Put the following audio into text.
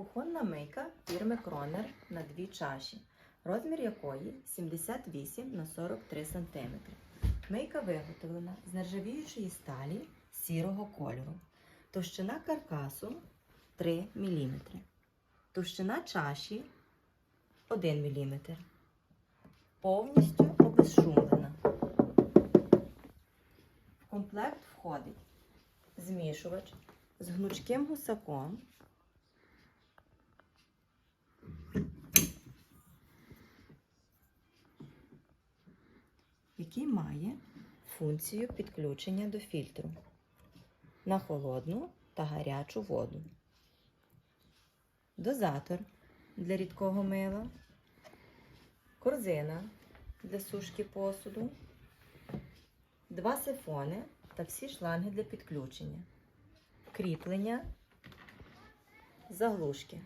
Кухонна мийка фірми Кронер на дві чаші, розмір якої 78 на 43 см. Мийка виготовлена з нержавіючої сталі сірого кольору. Товщина каркасу 3 мм. Товщина чаші 1 мм. Повністю обезшумлена. В комплект входить змішувач з гнучким гусаком. Який має функцію підключення до фільтру на холодну та гарячу воду. Дозатор для рідкого мила, корзина для сушки посуду, два сифони та всі шланги для підключення, кріплення, заглушки.